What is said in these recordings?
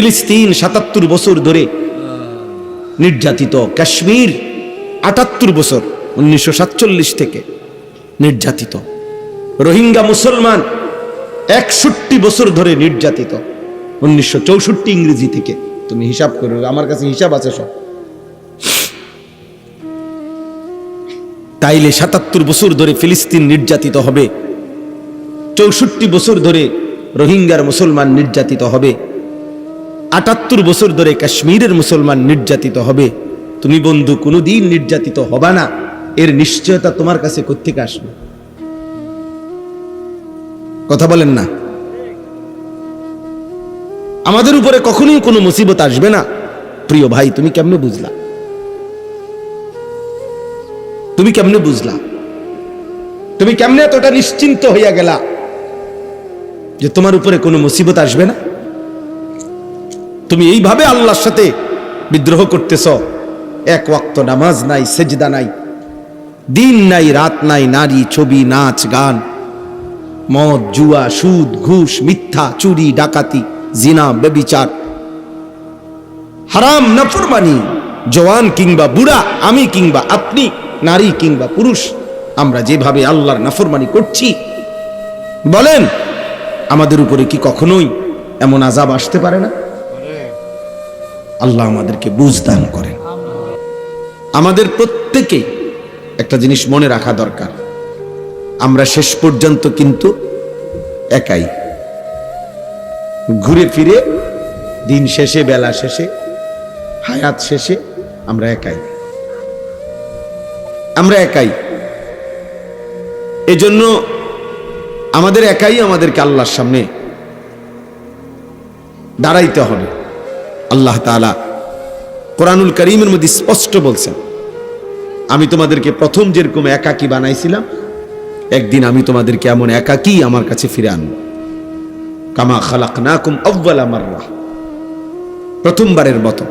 ফিলিস্তিন সাতাত্তর বছর ধরে নির্যাতিত। কাশ্মীর আটাত্তর বছর, উনিশশো সাতচল্লিশ থেকে নির্যাতিত। রোহিঙ্গা মুসলমান একষট্টি বছর ধরে নির্যাতিত। উনিশশো চৌষট্টি ইংরেজি থেকে। তুমি হিসাব করো, আমার কাছে হিসাব আছে সব। তাইলে সাতাত্তর বছর ধরে ফিলিস্তিন নির্যাতিত হবে। চৌষট্টি বছর ধরে রোহিঙ্গার মুসলমান নির্যাতিত হবে। আটাত্তর বছর ধরে কাশ্মীরের মুসলমান নির্যাতিত হবে। তুমি বন্ধু, কোনোদিন নির্যাতিত হবা না। এর নিশ্চয়তা তোমার কাছে কোথেকে আসবে? কথা বলেন না। আমাদের উপরে কখনোই কোনো মুসিবত আসবে না। প্রিয় ভাই, তুমি কেমনে বুঝলা? তুমি কেমনে বুঝলা? তুমি কেমনে এতটা নিশ্চিন্ত হইয়া গেলা যে তোমার উপরে কোনো মুসিবত আসবে না? তুমি এইভাবে আল্লাহর সাথে বিদ্রোহ করতেছ। এক ওয়াক্ত নামাজ নাই, সেজদা নাই, দিন নাই, রাত নাই, নারী ছবি, নাচ, গান, মদ, জুয়া, সুদ, ঘুষ, মিথ্যা, চুরি, ডাকাতি, জিনা বেবিচার হারাম, নাফরমানি, জওয়ান কিংবা বুড়া, আমি কিংবা আপনি, নারী কিংবা পুরুষ, আমরা যেভাবে আল্লাহর নাফরমানি করছি, বলেন, আমাদের উপরে কি কখনোই এমন আজাব আসতে পারে না? আল্লাহ আমাদেরকে বুঝ দান করেন। আমাদের প্রত্যেকে একটা জিনিস মনে রাখা দরকার। আমরা শেষ পর্যন্ত কিন্তু একাই। ঘুরে ফিরে, দিন শেষে, বেলা শেষে, হায়াত শেষে আমরা একাই। আমরা একাই। এজন্য আমাদের একাই আমাদেরকে আল্লাহর সামনে দাঁড়াইতে হবে। আল্লাহ তাআলা কোরআনুল করিমের মধ্যে স্পষ্ট বলছেন, আমি তোমাদেরকে প্রথম যেরকম একাকী বানাইছিলাম, একদিন আমি তোমাদেরকে এমন একাকী আমার কাছে ফিরে আনব। কামা খালাকনাকুম আউ্বালা মাররা। প্রথমবারের মতো,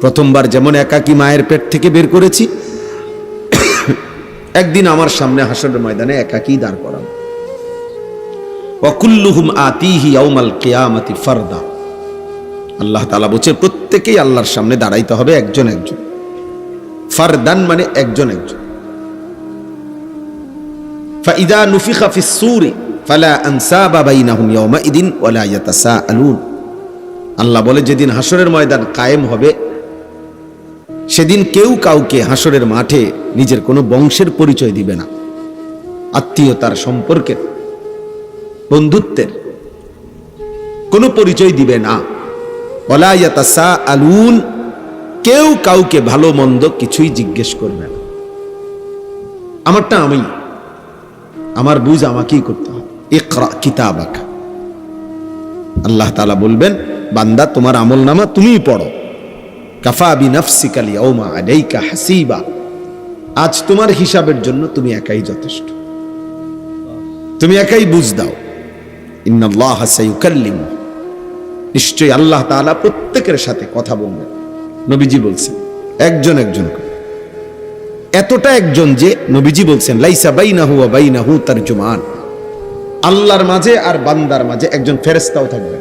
প্রথমবার যেমন একাকি মায়ের পেট থেকে বের করেছি, একদিন আমার সামনে হাসরের ময়দানে একাকি দাঁড় করাম অকুল্লুহুম আতিহি ইয়াউমাল কিয়ামাতি ফারদা। আল্লাহ তাআলা বলছে প্রত্যেকেই আল্লাহর সামনে দাঁড়াইতে হবে একজন একজন ফারদান মানে একজন একজন فإذا نفخ في الصور فلا أنساب بينهم يومئذ ولا يتساءلون আল্লাহ বলে যেদিন হাসরের ময়দান কায়েম হবে সেদিন কেউ কাউকে হাসরের মাঠে নিজের কোনো বংশের পরিচয় দিবে না আত্মীয়তার সম্পর্কের বন্ধুত্বের কোনো পরিচয় দিবে না আলুন কেউ কাউকে ভালো মন্দ কিছুই জিজ্ঞেস করবে না। আমারটা আমি, আমার বুঝ আমাকেই করতে হবে। ইকরা কিতাবাক। আল্লাহ তালা বলবেন, বান্দা, তোমার আমল নামা তুমিই পড়ো। কাফা বি নাফসিকা লিয়াউমা আলাইকা হাসিবা। আজ তোমার হিসাবের জন্য তুমি একাই যথেষ্ট। তুমি একাই বুঝ দাও। ইন্নাল্লাহ সাইয়ুকাল্লিম। নিশ্চয়ই আল্লাহ তাআলা প্রত্যেকের সাথে কথা বলবেন। নবীজি বলছেন, একজন একজন এতটা একজন যে নবীজি বলছেন, লাইসা বাইনাহু ওয়া বাইনাহু তারজুমান। আল্লাহর মাঝে আর বান্দার মাঝে একজন ফেরেশতাও থাকবেন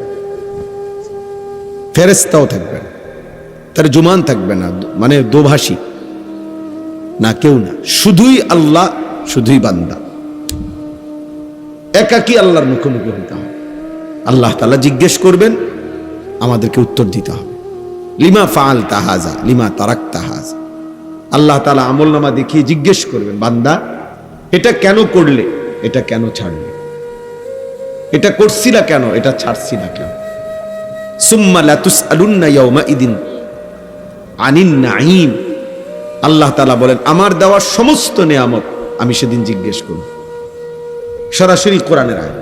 ফেরেশতাও থাকবেন তার জুমান থাকবে না মানে দোভাষী। না, কেউ না। শুধুই আল্লাহ, শুধুই বান্দা। একাকি আল্লাহর মুখোমুখি হইতে হবে। আল্লাহ তালা জিজ্ঞেস করবেন আমাদেরকে উত্তর দিতে হবে। লিমা ফাল তাহাজা লিমা তারাক তাহাজা আল্লাহ তালা আমল নামা দেখিয়ে জিজ্ঞেস করবেন, বান্দা, এটা কেন করলে, এটা কেন ছাড়লে? এটা করছি না কেন, এটা ছাড়ছি না কেন? সুম্মা লাতুস আলুন্না ইয়াউমা ইদিন আনিন আল্লাহ তালা বলেন, আমার দেওয়ার সমস্ত নেয়ামত আমি সেদিন জিজ্ঞেস করব। সরাসরি কোরআনের আয়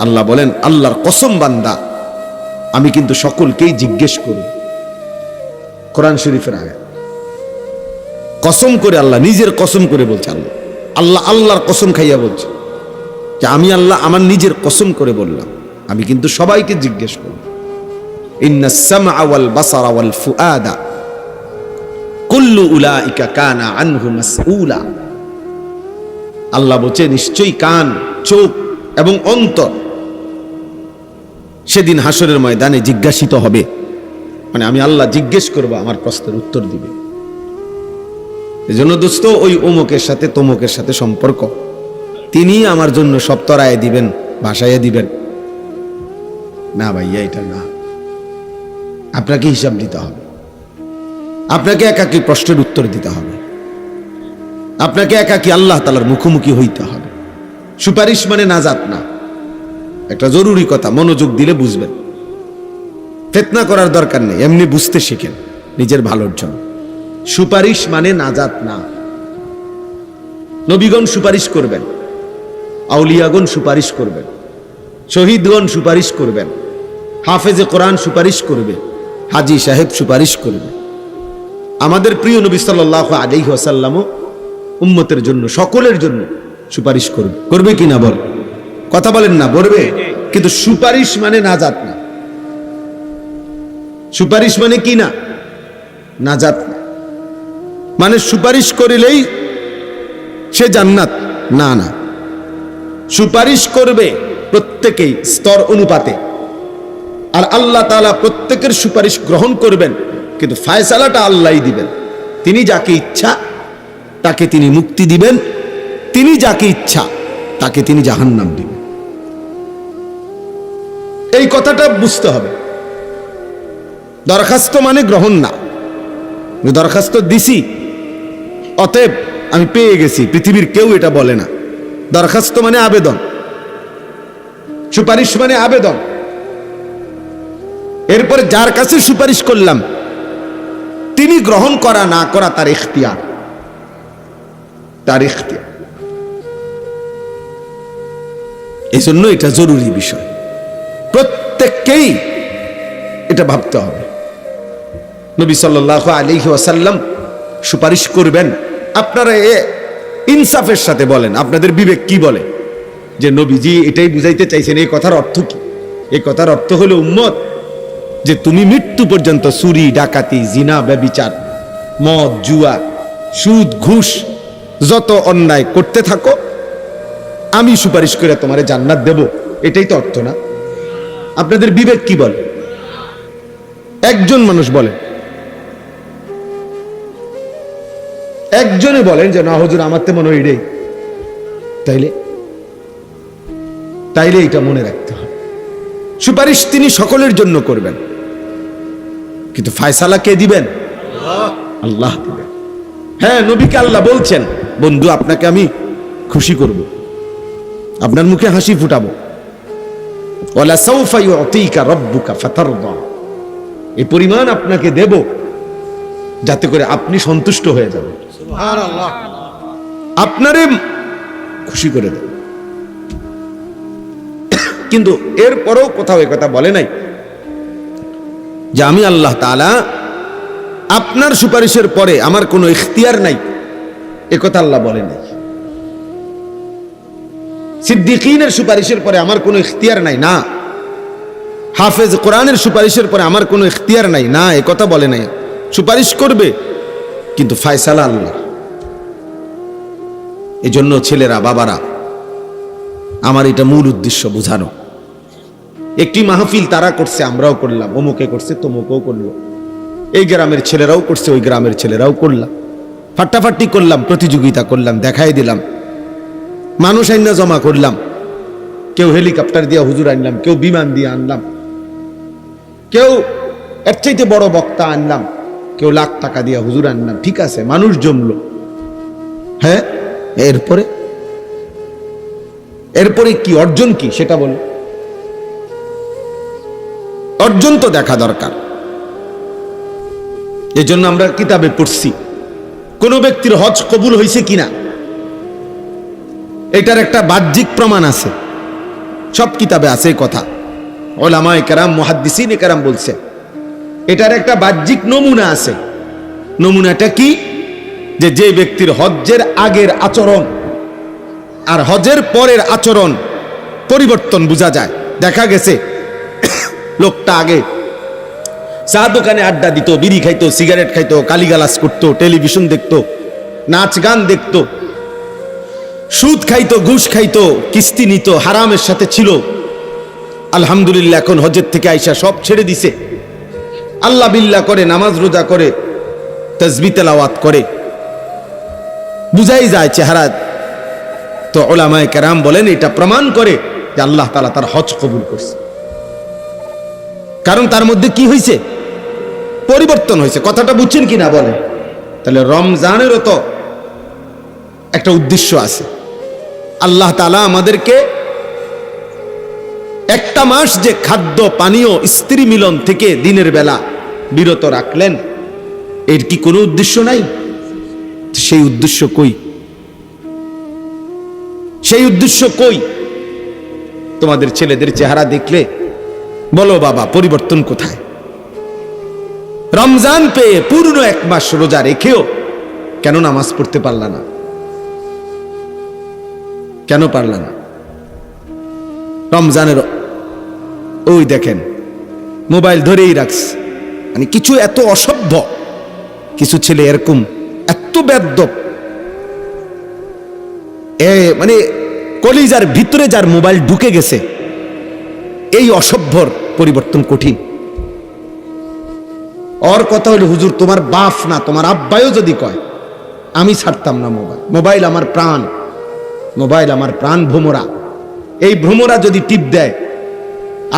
আল্লাহ বলেন, আল্লাহর কসম বান্দা, আমি কিন্তু সকলকেই জিজ্ঞেস করি। কোরআন শরীফের আগে কসম করে আল্লাহ, নিজের কসম করে বলছে আল্লাহ। আল্লাহ আল্লাহর কসম খাইয়া বলছে যে, আমি আল্লাহ আমার নিজের কসম করে বললাম। আমি কিন্তু সবাইকে জিজ্ঞেস করব বাসারা ওয়াল ফুআদা। কুল্লু উলাইকা কানা আনহু আল্লাহ বলছে, নিশ্চয়ই কান, চোখ এবং অন্তর সেদিন হাসরের ময়দানে জিজ্ঞাসিত হবে। মানে আমি আল্লাহ জিজ্ঞেস করব, আমার প্রশ্নের উত্তর দিবে। এজন্য দোস্ত, ওই অমুকের সাথে তমুকের সাথে সম্পর্ক। তিনি আমার জন্য সব তরায় দিবেন, ভাসাইয়া দিবেন। না ভাইয়া, এটা না। আপনাকে হিসাব দিতে হবে। আপনাকে একাকি প্রশ্নের উত্তর দিতে হবে। আপনাকে একাকি আল্লাহ তালার মুখোমুখি হইতে হবে? সুপারিশ মানে নাজাত না। একটা জরুরি কথা, মনোযোগ দিলে বুঝবেন। ফেতনা করার দরকার নেই, এমনি বুঝতে শিখেন নিজের ভালোর জন্য। সুপারিশ মানে নাজাত না। নবীগণ সুপারিশ করবেন, আউলিয়াগণ সুপারিশ করবেন, শহীদগণ সুপারিশ করবেন, হাফেজে কোরআন সুপারিশ করবে, হাজি সাহেব সুপারিশ করবে। আমাদের প্রিয় নবী সাল্লাহ আলাইহি আসাল্লামও উম্মতের জন্য, সকলের জন্য সুপারিশ করবে করবে কি না বল? কথা বলেন না করবে কিন্তু সুপারিশ মানে নাজাত না। সুপারিশ মানে কি না? নাজাত না। মানে সুপারিশ করিলেই সে জান্নাত। না না। সুপারিশ করবে প্রত্যেকেই স্তর অনুপাতে। আর আল্লাহ তাআলা প্রত্যেকের সুপারিশ গ্রহণ করবেন, কিন্তু ফায়সালাটা আল্লাহই দিবেন। তিনি যাকে ইচ্ছা তাকে তিনি মুক্তি দিবেন, তিনি যাকে ইচ্ছা, তাকে তিনি জাহান্নাম দিবেন। এই কথাটা বুঝতে হবে। দরখাস্ত মানে গ্রহণ না। দরখাস্ত দিছি, অতএব আমি পেয়ে গেছি, পৃথিবীর কেউ এটা বলে না। দরখাস্ত মানে আবেদন। সুপারিশ মানে আবেদন। এরপরে যার কাছে সুপারিশ করলাম, তিনি গ্রহণ করা না করা তার ইখতিয়ার। তার ইখতিয়ার এই জন্য এটা জরুরি বিষয়। প্রত্যেককেই এটা ভাবতে হবে। নবী সাল্লাহ আলিহি ওয়াসাল্লাম সুপারিশ করবেন, আপনারা এ ইনসাফের সাথে বলেন, আপনাদের বিবেক কি বলে? যে নবীজি এটাই বুঝাইতে চাইছেন এই কথার অর্থ কি? এই কথার অর্থ হলো, উম্মত, যে তুমি মৃত্যু পর্যন্ত চুরি, ডাকাতি, জিনা, ব্যবিচার, মদ, জুয়া, সুদ, ঘুষ যত অন্যায় করতে থাকো আমি সুপারিশ করে তোমারে জান্নাত দেব। এটাই তো অর্থ না। আপনাদের বিবেক কি বলে? একজন মানুষ বলে একজনে বলেন যে না হুজুর আমার তো মনে হয় এটাই। তাইলে? তাইলে এটা মনে রাখতে হবে। সুপারিশ তিনি সকলের জন্য করবেন। কিন্তু ফায়সালা কে দিবেন? আল্লাহ দিবেন। হ্যাঁ নবীকে আল্লাহ বলছেন। বন্ধু আপনাকে আমি খুশি করব। আপনার মুখে হাসি ফুটাবো। এই পরিমাণ আপনাকে দেব যাতে করে আপনি সন্তুষ্ট হয়ে যাবেন। আপনারে খুশি করে দেব। কিন্তু এরপরেও কোথাও কথা বলে নাই যে আমি আল্লাহ তাআলা আপনার সুপারিশের পরে আমার কোনো ইখতিয়ার নাই। কথা আল্লাহ নাই। সিদ্দিকিনের সুপারিশের পরে আমার কোনো ইখতিয়ার নাই, না। হাফেজ কোরআনের সুপারিশের পরে আমার কোনো ইখতিয়ার নাই, না, এ কথা বলে নাই। সুপারিশ করবে, কিন্তু ফায়সালা আল্লাহ। এই জন্য ছেলেরা, বাবারা, আমার এটা মূল উদ্দেশ্য বোঝানো। একটি মাহফিল তারা করছে, আমরাও করলাম, অমুকে করছে, তমুকেও করল। এই গ্রামের ছেলেরাও করছে, ওই গ্রামের ছেলেরাও করলাম। ফাট্টাফাট্টি করলাম, প্রতিযোগিতা করলাম, দেখাই দিলাম। মানুষ আইনা জমা করলাম। কেউ হেলিকপ্টার দিয়ে হুজুর আনলাম, কেউ বিমান দিয়ে আনলাম। কেউ এর চাইতে বড় বক্তা আনলাম, কেউ লাখ টাকা দিয়ে হুজুর আনলাম। ঠিক আছে, মানুষ জমলো। হ্যাঁ এরপরে? এরপরে কি, অর্জন কি, সেটা বল। অর্জন তো দেখা দরকার। এজন্য আমরা কিতাবে পড়ছি। কোন ব্যক্তির হজ কবুল হয়েছে কিনা? এটার একটা বাহ্যিক প্রমাণ আছে। সব কিতাবে আছে কথা। ওলামা কেরাম, মহাদ্দিসিন কেরাম বলছে, এটার একটা বাহ্যিক নমুনা আছে। নমুনাটা কি? যে যে ব্যক্তির হজ্জের আগের আচরণ আর হজের পরের আচরণ পরিবর্তন বোঝা যায়। দেখা গেছে, লোকটা আগে চা দোকানে আড্ডা দিত, বিড়ি খাইতো, সিগারেট খাইতো কালিগালাস করতো, টেলিভিশন দেখতো, নাচ গান দেখতো। সুদ খাইতো, ঘুষ খাইতো, কিস্তি নিত, হারামের সাথে ছিল। আলহামদুলিল্লাহ, এখন হজের থেকে আইসা সব ছেড়ে দিছে। আল্লাহ বিল্লাহ করে, নামাজ রোজা করে তসবি তেলাওয়াত করে। বুঝাই যায় চেহারা। তো ওলামায় কেরাম বলেন, এটা প্রমাণ করে যে আল্লাহ তালা তার হজ কবুল করছে। কারণ তার মধ্যে কি হয়েছে পরিবর্তন হয়েছে। কথাটা বুঝছেন কি না বলেন? তাহলে রমজানেরও তো একটা উদ্দেশ্য আছে। আল্লাহ তালা আমাদেরকে একটা মাস যে খাদ্য, পানীয়, স্ত্রী মিলন থেকে দিনের বেলা বিরত রাখলেন, এর কি কোনো উদ্দেশ্য নাই? সেই উদ্দেশ্য কই? সেই উদ্দেশ্য কই? তোমাদের ছেলেদের চেহারা দেখলে বলো বাবা, পরিবর্তন কোথায়? রমজান পেয়ে পূর্ণ এক মাস রোজা রেখেও কেন নামাজ পড়তে পারলা না? কেন পারলা না? রমজানের ওই দেখেন, মোবাইল ধরেই রাখছে। মানে কিছু এত অসভ্য, কিছু ছেলে এরকম, এত ব্যর্থ এ মানে কলিজার ভিতরে যার মোবাইল ঢুকে গেছে, এই অসভ্যর পরিবর্তন কঠিন। ওর কথা হলো হুজুর, তোমার বাপ না, তোমার আব্বাইও যদি কয়, আমি ছাড়তাম না মোবাইল। মোবাইল আমার প্রাণ, মোবাইল আমার প্রাণ ভ্রমরা। এই ভ্রমরা যদি টিপ দেয়,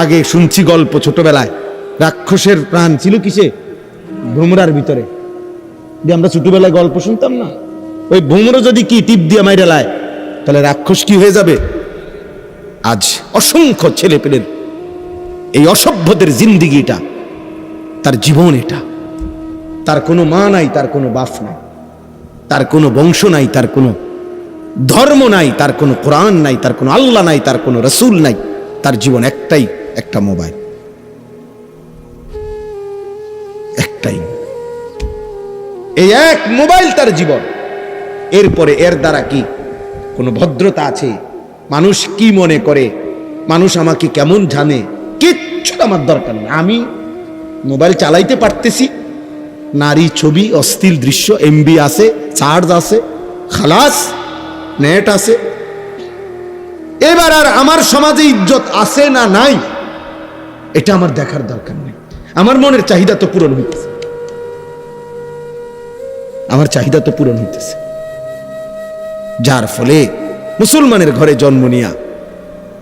আগে শুনছি গল্প ছোটবেলায়, রাক্ষসের প্রাণ ছিল কিসে? ভ্রমরার ভিতরে। যে আমরা ছোটবেলায় গল্প শুনতাম না? ওই ভ্রমরা যদি কি টিপ দিয়ে মাইরে লায়, তাহলে রাক্ষস কি হয়ে যাবে? আজ অসংখ্য ছেলে পেলের এই অসভ্যদের জিন্দিগিটা তার জীবন এটা। তার কোনো মা নাই, তার কোনো বাপ নাই। তার কোনো বংশ নাই, তার কোনো ধর্ম নাই, তার কোনো কোরআন নাই, তার কোনো আল্লাহ নাই, তার কোনো রসুল নাই। তার জীবন একটাই, একটা মোবাইল। একটাই। এই এক মোবাইল তার জীবন। এরপরে এর দ্বারা কি কোনো ভদ্রতা আছে? মানুষ কি মনে করে? মানুষ আমাকে কেমন জানে? কিচ্ছু আমার দরকার নেই। আমি মোবাইল চালাইতে পারতেছি। নারী ছবি অস্থির দৃশ্য এমবি আছে চার্জ আছে, খালাস নেট আছে। এবার আর আমার সমাজে ইজ্জত আছে না নাই? এটা আমার দেখার দরকার নেই। আমার মনের চাহিদা তো পূরণ হইতেছে। আমার চাহিদা তো পূরণ হইতেছে। যার ফলে মুসলমানের ঘরে জন্ম নিয়া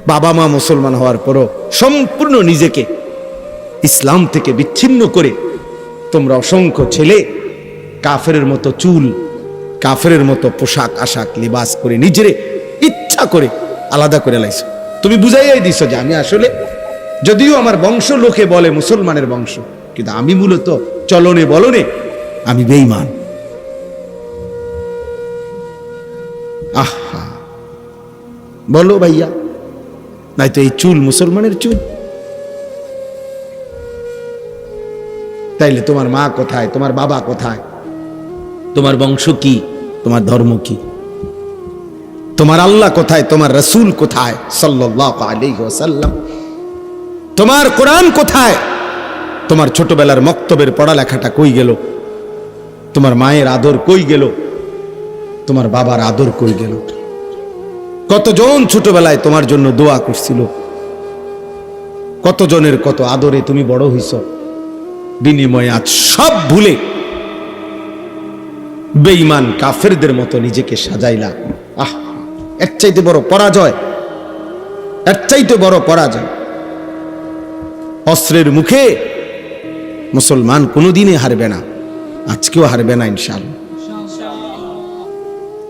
বাবা মা মুসলমান হওয়ার পরও সম্পূর্ণ নিজেকে ইসলাম থেকে বিচ্ছিন্ন করে তোমরা অসংখ্য ছেলে কাফের মতো চুল কাফের মতো পোশাক, আশাক, লিবাস করে নিজের ইচ্ছা করে আলাদা করে লাইছো। তুমি বুঝাইয়াই দিছ যে আমি আসলে যদিও আমার বংশ লোকে বলে মুসলমানের বংশ, কিন্তু আমি মূলত চলনে বলনে আমি বেইমান আহা। বলো ভাইয়া, নাই তো এই চুল মুসলমানের চুল? তাইলে তোমার মা কোথায়? তোমার বাবা কোথায়? তোমার বংশ কি? তোমার ধর্ম কি? তোমার আল্লাহ কোথায়? তোমার রসুল কোথায়? সাল্লাহ তোমার কোরআন কোথায়? তোমার ছোটবেলার মক্তবের পড়ালেখাটা কই গেল? তোমার মায়ের আদর কই গেল? তোমার বাবার আদর কই গেল? কতজন ছোটবেলায় তোমার জন্য দোয়া করছিল? কতজনের কত আদরে তুমি বড় হইছ? বিনিময়ে আজ সব ভুলে বেঈমান কাফেরদের মতো নিজেকে সাজাইলা। আহ, এর চাইতে বড় পরাজয়, এর চাইতে বড় পরাজয়। অস্ত্রের মুখে মুসলমান কোনোদিনই হারবে না, আজকেও হারবে না ইনশাআল্লাহ।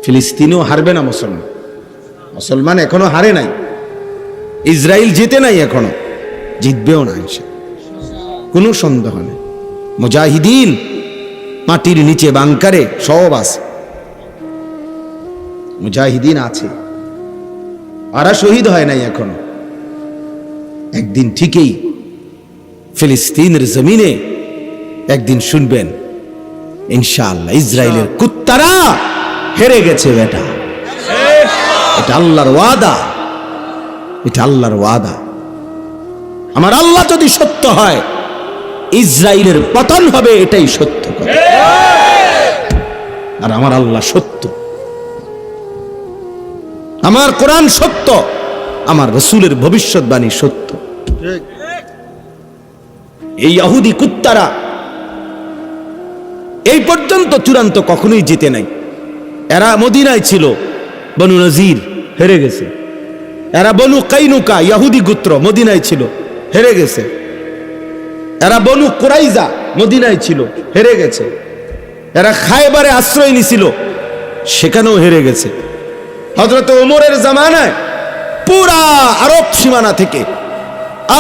ফিলিস্তিনেও হারবে না মুসলমান। মুসলমান এখনও হারে নাই ইসরায়েল জিতে নাই এখনও, জিতবেও না ইনশা কোনো সন্দেহ নেই। মুজাহিদিন মাটির নিচে বাংকারে সব আছে। মুজাহিদিন আছে। আরা শহীদ হয় নাই এখনও। একদিন ঠিকই ফিলিস্তিনের জমিনে একদিন শুনবেন ইনশাআল্লাহ ইসরায়েলের কুত্তারা হেরে গেছে বেটা। এটা আল্লাহর ওয়াদা। এটা আল্লাহর ওয়াদা। আমার আল্লাহ যদি সত্য হয় ইসরায়েলের পতন হবে, এটাই সত্য আর আমার আল্লাহ সত্য। আমার কোরআন সত্য, আমার রসুলের ভবিষ্যৎবাণী সত্য। এই ইয়াহুদি কুত্তারা এই পর্যন্ত চূড়ান্ত কখনোই জিতে নাই। এরা মদিনায় ছিল, বনু নজির হেরে গেছে। এরা বনু কাইনুকা ইয়াহুদি গোত্র, মদিনায় ছিল, হেরে গেছে। এরা বনু কুরাইজা মদিনায় ছিল, হেরে গেছে। এরা খায়বারে আশ্রয় নিছিল, সেখানেও হেরে গেছে। হজরত ওমরের জামানায় পুরা আরব সীমানা থেকে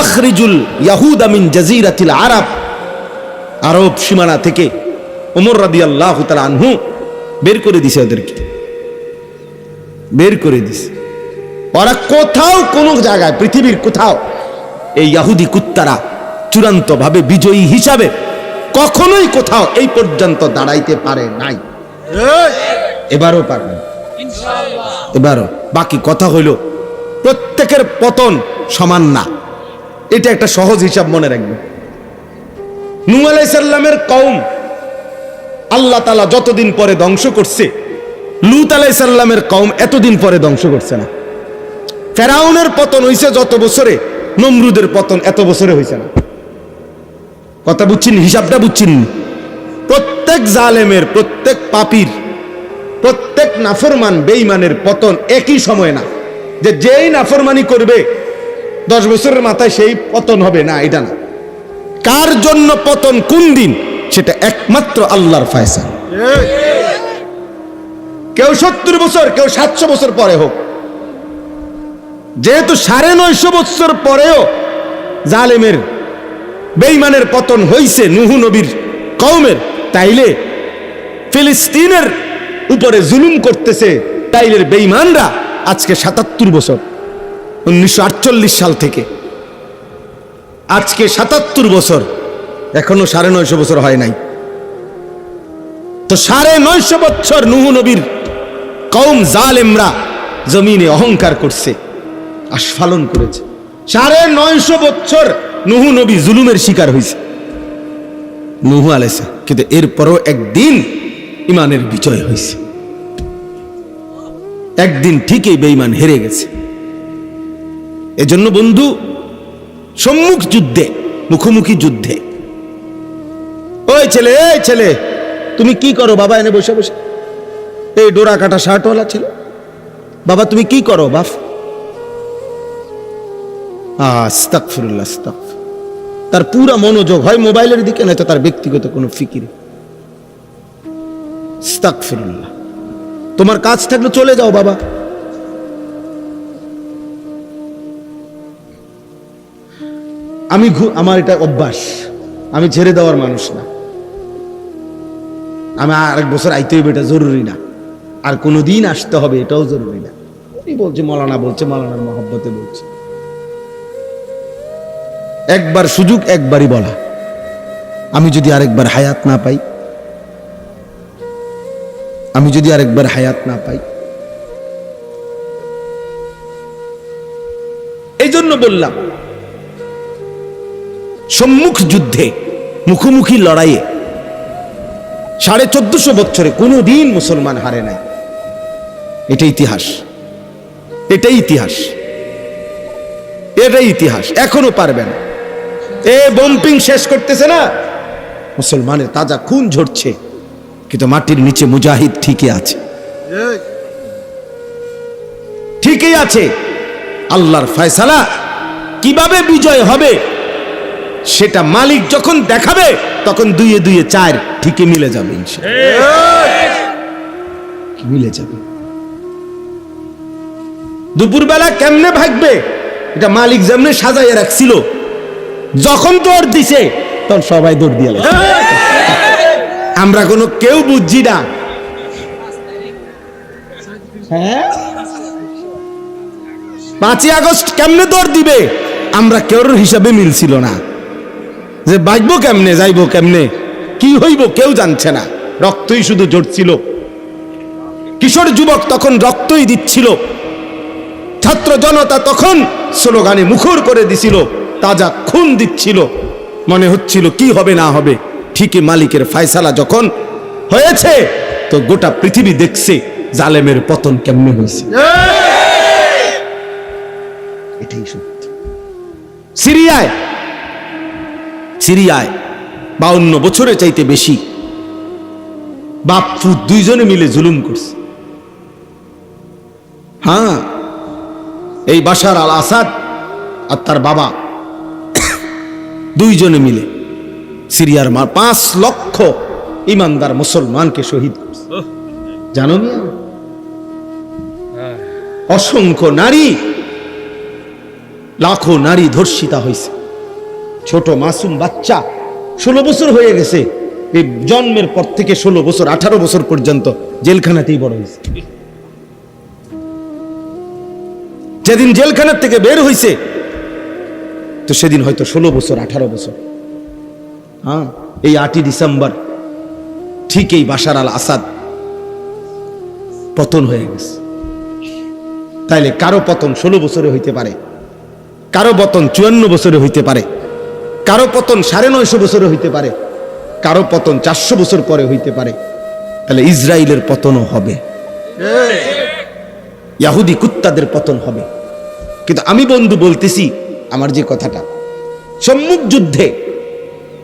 আখরিজুল ইয়াহুদ আমিন জাজিরাতিল আরব আরব সীমানা থেকে ওমর রাদি আল্লাহ আনহু বের করে দিছে ওদেরকে। বের করে দিছে। ওরা কোথাও কোন জায়গায়, পৃথিবীর কোথাও এই ইয়াহুদি কুত্তারা চূড়ান্ত ভাবে বিজয়ী হিসাবে কখনোই কোথাও এই পর্যন্ত দাঁড়াইতে পারে নাই। এবারও পারবে এবারও। বাকি কথা হইল, প্রত্যেকের পতন সমান না। এটা একটা সহজ হিসাব মনে রাখবে নূ আলাইসাল্লামের কৌম আল্লাহ তালা যতদিন পরে ধ্বংস করছে, লুত আলাইসাল্লামের কৌম এতদিন পরে ধ্বংস করছে না। ফেরাউনের পতন হইছে যত বছরে, নমরুদের পতন এত বছরে হইছে না। কথা বুঝছেন, হিসাবটা বুঝছেন। প্রত্যেক জালেমের, প্রত্যেক পাপির, প্রত্যেক নাফরমান বেইমানের পতন একই সময় না। যে যেই নাফরমানি করবে, দশ বছরের মাথায় সেই পতন হবে না, এটা না। কার জন্য পতন কোন দিন, সেটা একমাত্র আল্লাহর ফায়সাল। কেউ সত্তর বছর, কেউ সাতশো বছর পরে হোক। যেহেতু সাড়ে নয়শো বছর পরেও জালেমের বেইমানের পতন হইছে নুহু নবীর কওমের। তাইলে ফিলিস্তিনের উপরে জুলুম করতেছে তাইলের বেইমানরা আজকে সাতাত্তর বছর, উনিশশো সাল থেকে। আজকে সাতাত্তর বছর, এখনও সাড়ে নয়শো বছর হয় নাই। তো সাড়ে নয়শো বছর নুহু নবীর কৌম জালেমরা জমিনে অহংকার করছে, আস্ফালন করেছে। সাড়ে নয়শো বছর নুহু নবী জুলুমের শিকার হয়েছে নুহু আলাইসা কিন্তু এরপরও একদিন ইমানের বিজয় হয়েছে একদিন ঠিকই বেঈমান হেরে গেছে। এজন্য বন্ধু, সম্মুখ যুদ্ধে, মুখোমুখি যুদ্ধে। ওই ছেলে, এই ছেলে, তুমি কি করো বাবা এনে বসে বসে? এই ডোরা কাটা শার্টওয়ালা ছেলে। বাবা, তুমি কি করো বাপ আস্তাকফিরুল্লাহ আস্তাকফির। তার পুরা মনোযোগ হয় মোবাইলের দিকে, নয়তো তার ব্যক্তিগত কোনো ফিকির। তোমার কাজ থাকলে চলে যাও বাবা। আমি আমার এটা অভ্যাস। আমি ছেড়ে দেওয়ার মানুষ না। আমি আরেক বছর আইতে হইবে এটা জরুরি না। আর কোনো দিন আসতে হবে, এটাও জরুরি না। উনি বলছে, মলানা বলছে, মলানার মহব্বতে বলছে। একবার সুযোগ একবারই বলা। আমি যদি আরেকবার হায়াত না পাই, আমি যদি আরেকবার হায়াত না পাই এই জন্য বললাম, সম্মুখ যুদ্ধে, মুখোমুখি লড়াইয়ে সাড়ে চোদ্দশো বছরে কোনো দিন মুসলমান হারে নাই। এটা ইতিহাস। এটাই ইতিহাস। এটাই ইতিহাস। এখনও পারবে না। এ বম্পিং শেষ করতেছে না? মুসলমানের তাজা খুন ঝরছে কিন্তু মাটির নিচে মুজাহিদ ঠিকই আছে। ঠিকই আছে। আল্লাহর ফয়সালা কীভাবে বিজয় হবে সেটা মালিক যখন দেখাবে তখন দুইয়ে দুইয়ে চার ঠিকই মিলে যাবে মিলে যাবে। দুপুরবেলা কেমনে ভাগবে এটা মালিক যেমনে সাজাইয়া রাখছিল যখন দৌড় দিছে, তখন সবাই দৌড় দিয়ে আমরা কোনো কেউ বুঝছি না। হ্যাঁ? পাঁচই আগস্ট কেমনে দৌড় দিবে? আমরা কেউর হিসাবে মিলছিল না। যে বাঁচবো কেমনে, যাইবো কেমনে, কি হইব কেউ জানছে না। রক্তই শুধু জড়ছিল কিশোর যুবক তখন রক্তই দিচ্ছিল। ছাত্র জনতা তখন স্লোগানে মুখর করে দিছিল। তাজা খুন দিচ্ছিল। মনে হচ্ছিল কি হবে না হবে। ঠিকই মালিকের ফায়সালা যখন হয়েছে, তো গোটা পৃথিবী দেখছে জালেমের পতন কেমনে হয়েছে। এটাই সত্য। সিরিয়ায় সিরিয়ায় বাউন্ন বছরে চাইতে বেশি বাপ দুইজনে মিলে জুলুম করছে। হ্যাঁ এই বাশার আল আসাদ আর তার বাবা দুইজনে মিলে সিরিয়ার মা পাঁচ লক্ষ ইমানদার মুসলমানকে শহীদ জানো অসংখ্য নারী লাখো নারী ধর্ষিতা হয়েছে। ছোট মাসুম বাচ্চা ষোলো বছর হয়ে গেছে। এই জন্মের পর থেকে ষোলো বছর আঠারো বছর পর্যন্ত জেলখানাতেই বড় হয়েছে। যেদিন জেলখানার থেকে বের হয়েছে তো সেদিন হয়তো ষোলো বছর আঠারো বছর। হ্যাঁ এই আটই ডিসেম্বর ঠিক এই বাশার আল আসাদ পতন হয়ে গেছে। তাইলে কারও পতন ষোলো বছরে হইতে পারে কারও পতন চুয়ান্ন বছরে হইতে পারে কারও পতন সাড়ে নয়শো বছরে হইতে পারে কারও পতন চারশো বছর পরে হইতে পারে তাহলে ইসরায়েলের পতনও হবে। ইয়াহুদি কুত্তাদের পতন হবে। কিন্তু আমি বন্ধু বলতেছি আমার যে কথাটা, সম্মুখ যুদ্ধে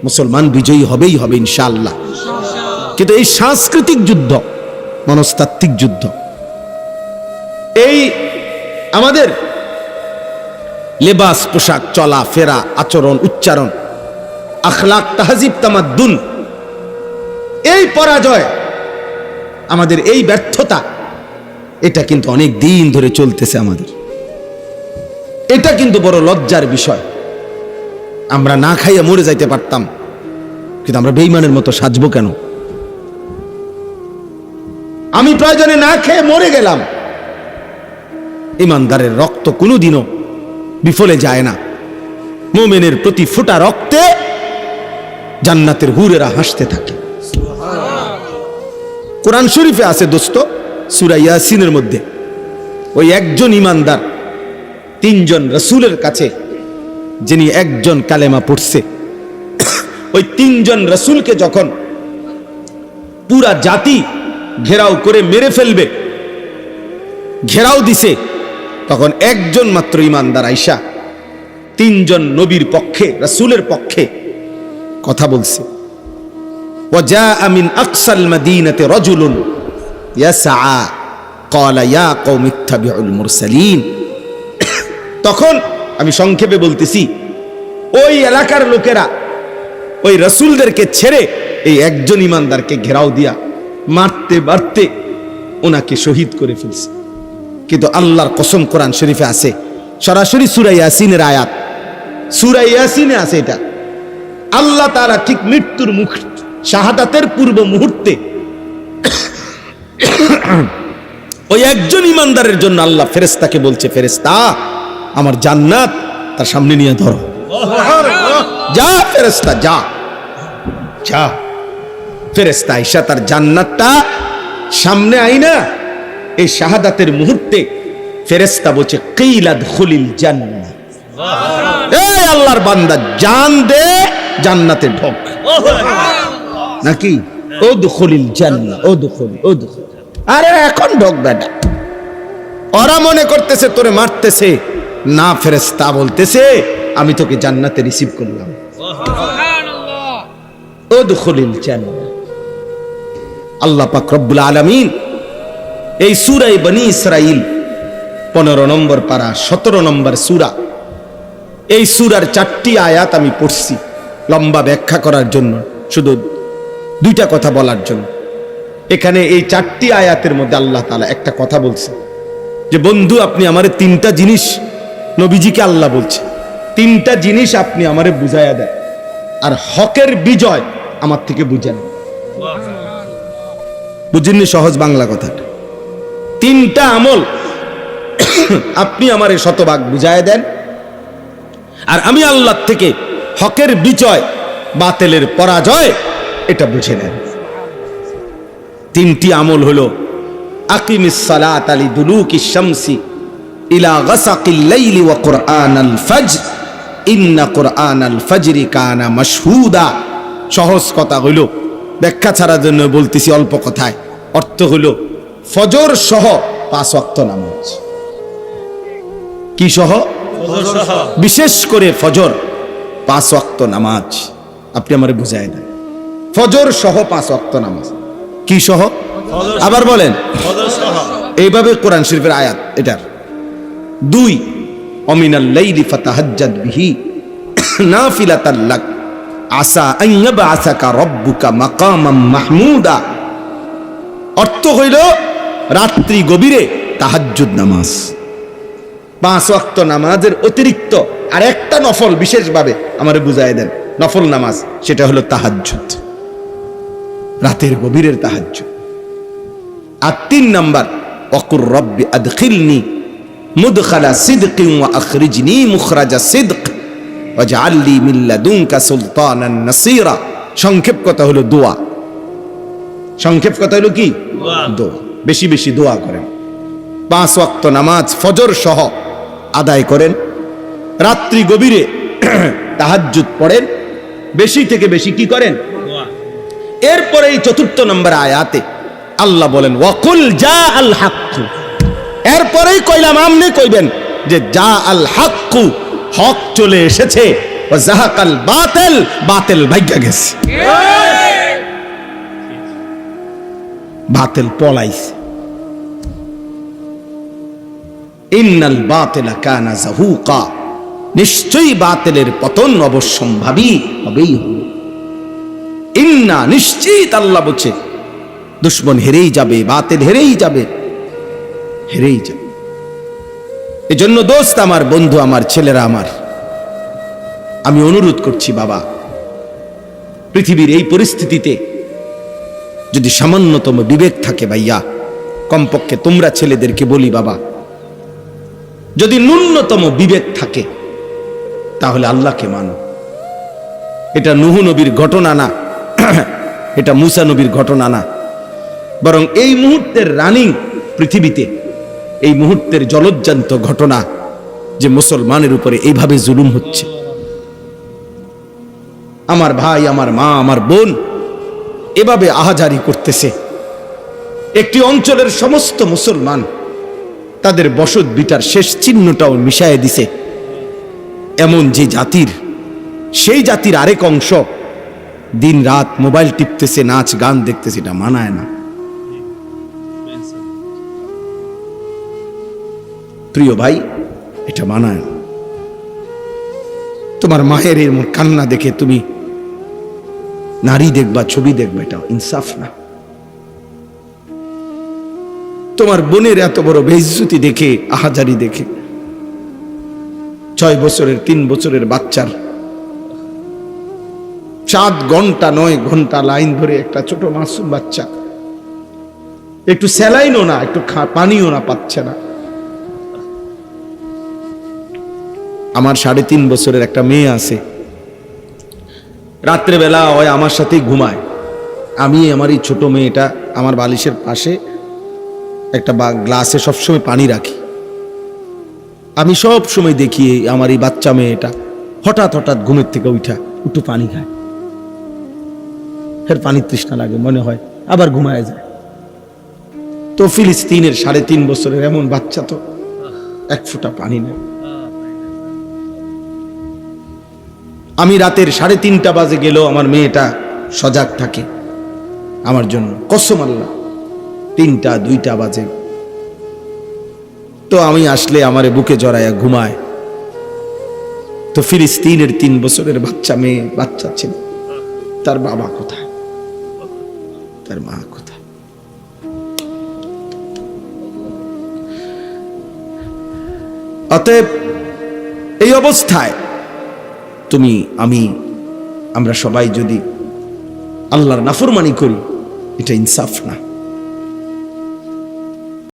মুসলমান বিজয়ী হবেই হবে ইনশাআল্লাহ। কিন্তু এই সাংস্কৃতিক যুদ্ধ, মনস্তাত্ত্বিক যুদ্ধ, এই আমাদের লেবাস, পোশাক, চলা, ফেরা, আচরণ, উচ্চারণ, আখলাক, তাহাজিব, তামাদ্দুন, এই পরাজয়, আমাদের এই ব্যর্থতা, এটা কিন্তু অনেক দিন ধরে চলতেছে আমাদের। এটা কিন্তু বড় লজ্জার বিষয়। আমরা না খাইয়া মরে যাইতে পারতাম, কিন্তু আমরা বেইমানের মতো সাজবো কেন? আমি প্রয়োজনে না খেয়ে মরে গেলাম। ইমানদারের রক্ত কোনোদিনও বিফলে যায় না। মোমেনের প্রতি ফোটা রক্তে জান্নাতের হুরেরা হাসতে থাকে। কোরআন শরীফে আছে দোস্ত, সুরা ইয়াসিনের মধ্যে। ওই একজন ইমানদার তিনজন রসুলের কাছে, যিনি একজন কালেমা পড়ছে। ওই তিনজন রসুলকে যখন পুরা জাতি ঘেরাও করে মেরে ফেলবে, ঘেরাও দিছে, তখন একজন মাত্র ইমানদার আইসা তিনজন নবীর পক্ষে, রসুলের পক্ষে কথা বলছে। ওজা আমিন আকসাল ইয়া কওমি ইত্তাবিউল মুরসালিন। তখন আমি সংক্ষেপে বলতেছি, ওই এলাকার লোকেরা ওই রসুলদেরকে ছেড়ে এই একজন ইমানদারকে ঘেরাও দিয়া মারতে মারতে ওনাকে শহীদ করে ফেলছে। কিন্তু আল্লাহর কসম কোরআন শরীফে আছে, সরাসরি সুরা ইয়াসিনের আয়াত। সুরা ইয়াসিনে আছে এটা। আল্লাহ তারা ঠিক মৃত্যুর মুখ, শাহাদাতের পূর্ব মুহূর্তে ওই একজন ইমানদারের জন্য আল্লাহ ফেরেস্তাকে বলছে ফেরেস্তা আমার জান্নাত তার সামনে নিয়ে ধরো। যা ফেরেস্তা যা। যা। ফেরেস্তা ঈশা তার জান্নাতটা সামনে আইনা, এই শাহাদাতের মুহূর্তে ফেরেস্তা বলছে কিলাদ খুলিল জান্নাত এই আল্লাহর বান্দা, জান দে, জান্নাতে ঢোক। নাকি? ও দুখলিল জান্না ও দুখল ও দুখল। আরে এখন ঢোক বেটা। ওরা মনে করতেছে, তোরে মারতেছে। না ফেরেস্তা বলতেছে, আমি তোকে জান্নাতে রিসিভ করলাম। আল্লাহ পাক রব্বুল আলামিন এই সুরাই বনি ইসরাইল পনেরো নম্বর পারা, সতেরো নম্বর সুরা, এই সুরার চারটি আয়াত আমি পড়ছি লম্বা ব্যাখ্যা করার জন্য, শুধু দুইটা কথা বলার জন্য। এখানে এই চারটি আয়াতের মধ্যে আল্লাহ তালা একটা কথা বলছে যে, বন্ধু, আপনি আমারে তিনটা জিনিস নবীজিকে আল্লাহ বলছে, তিনটা জিনিস আপনি আমারে বুঝাইয়া দেন, আর হকের বিজয় আমার থেকে বুঝেন বুঝেননি সহজ বাংলা কথাটা? তিনটা আমল আপনি আমারে শতভাগ বুঝাইয়া দেন, আর আমি আল্লাহ থেকে হকের বিজয়, বাতেলের পরাজয়, এটা বুঝে নেন। তিনটি আমল হলো, আকিমিস সালাত আলি দুলুকি শামসি ইলা গাসাকিল লাইলি ওয়া কুরআনাল ফাজর। ইন্না কুরআনাল ফাজরি কানা মাশহুদা। সহজ কথা হইল ব্যাখ্যা ছাড়ার জন্য বলতেছি অল্প কথায়। অর্থ হলো ফজর সহ পাঁচ ওয়াক্ত নামাজ। কি সহ? বিশেষ করে ফজর পাঁচ ওয়াক্ত নামাজ। আপনি আমারে বুঝাই দেন। ফজর সহ পাঁচ ওয়াক্ত নামাজ। কি সহ? আবার বলেন। এইভাবে কোরআন শরীফের আয়াত এটার। দুই, অমিনাল লাইলি ফাতাহাজ্জাদ বিহি নাফিলাতাল লাক। আসা আন ইয়াবআসাকা রাব্বুকা মাকামাম মাহমুদা। অর্থ হইল রাত্রি গভীরে তাহাজ্জুদ নামাজ। পাঁচ ওয়াক্ত নামাজের অতিরিক্ত আর একটা নফল বিশেষভাবে আমারে বুঝাই দেন। নফল নামাজ, সেটা হলো তাহাজ্জুদ। রাতের গভীরের তাহাজ্জুদ। আর তিন নাম্বার অকুর রব্বি আদখিলনি মুদখালা সিদকিন ওয়া আখরিজনি মুখরাজা সিদক। ওয়াজআললি মিন লাদুনকা সুলতানান নাসীরা। সংক্ষেপ কথা হলো দোয়া। সংক্ষেপ কথা হলো কি? দোয়া। বেশি বেশি দোয়া করেন। পাঁচ ওয়াক্ত নামাজ ফজর সহ আদায় করেন। রাত্রি গভীরে তাহাজ্জুদ পড়েন। বেশি থেকে বেশি কি করেন? এরপরে এই চতুর্থ নম্বর আয়াতে আল্লাহ বলেন ওয়াকুল যা আল হাক্কু। এরপরেই কইলাম, আমনে কইবেন যে, যা আল হাক্কু, হক চলে এসেছে ও জাহাকাল বাতেল বাতেল ভাগ্যা গেছে। বাতেল পলাইছে। ইন্নাল বাতিলা কানা জাহুকা নিশ্চয়ই বাতিলের পতন অবশ্যম্ভাবী হবেই হবে। ইন্না নিশ্চিত আল্লাহ বলছে, দুশ্মন হেরেই যাবে, বাতিল হেরেই যাবে। হেরেই যাবে এজন্য দোস্ত আমার, বন্ধু আমার, ছেলেরা আমার, আমি অনুরোধ করছি বাবা, পৃথিবীর এই পরিস্থিতিতে যদি সামান্যতম বিবেক থাকে ভাইয়া, কমপক্ষে তোমরা ছেলেদেরকে বলি বাবা, যদি ন্যূনতম বিবেক থাকে, তাহলে আল্লাহকে মানো। এটা নুহু নবীর ঘটনা না, এটা মুসা নবীর ঘটনা না, বরং এই মুহূর্তের রানিং পৃথিবীতে এই মুহূর্তের জলজ্জান্ত ঘটনা যে মুসলমানের উপরে এইভাবে জুলুম হচ্ছে। আমার ভাই, আমার মা, আমার বোন এভাবে আহাজারি করতেছে। একটি অঞ্চলের সমস্ত মুসলমান তাদের বসত বিটার শেষ চিহ্নটাও মিশায় দিছে। এমন যে জাতির, সেই জাতির আরেক অংশ দিন রাত মোবাইল টিপতেছে, নাচ গান দেখতেছে, এটা মানায় না। প্রিয় ভাই, এটা মানায় তোমার মায়ের এর কান্না দেখে তুমি নারী দেখবা, ছবি দেখবা এটা ইনসাফ না। তোমার বোনের এত বড় বেইজ্জতি দেখে, আহাজারি দেখে, ছয় বছরের, তিন বছরের বাচ্চার সাত ঘণ্টা, নয় ঘণ্টা লাইন ধরে একটা ছোট মাসুম বাচ্চা। একটু স্যালাইনও না, একটু পানিও না পাচ্ছে না। আমার সাড়ে তিন বছরের একটা মেয়ে আছে। রাত্রেবেলা হয় আমার সাথেই ঘুমায়। আমি, আমার এই ছোট মেয়েটা আমার বালিশের পাশে একটা বা, গ্লাসে সবসময় পানি রাখি। আমি সব সময় দেখি আমার এই বাচ্চা মেয়েটা হঠাৎ হঠাৎ ঘুমের থেকে উঠা একটু পানি খায়। ফের পানির তৃষ্ণা লাগে, মনে হয় আবার ঘুমায় যায়। তো ফিলিস্তিনের সাড়ে তিন বছরের এমন বাচ্চা তো এক ফোঁটা পানি নেই। আমি রাতের সাড়ে তিনটা বাজে গেলেও আমার মেয়েটা সজাগ থাকে। আমার জন্য। কসম আল্লাহ, তিনটা, দুইটা বাজে। তো আমি আসলে আমারে বুকে জড়াইয়া ঘুমায়। তো ফিলিস্তিনের তিন বছরের বাচ্চা মেয়ে, বাচ্চা ছিল, তার বাবা কোথায়? তার মা কোথায়? অতএব এই অবস্থায় তুমি আমি আমরা সবাই যদি আল্লাহর নাফরমানি করি এটা ইনসাফ না।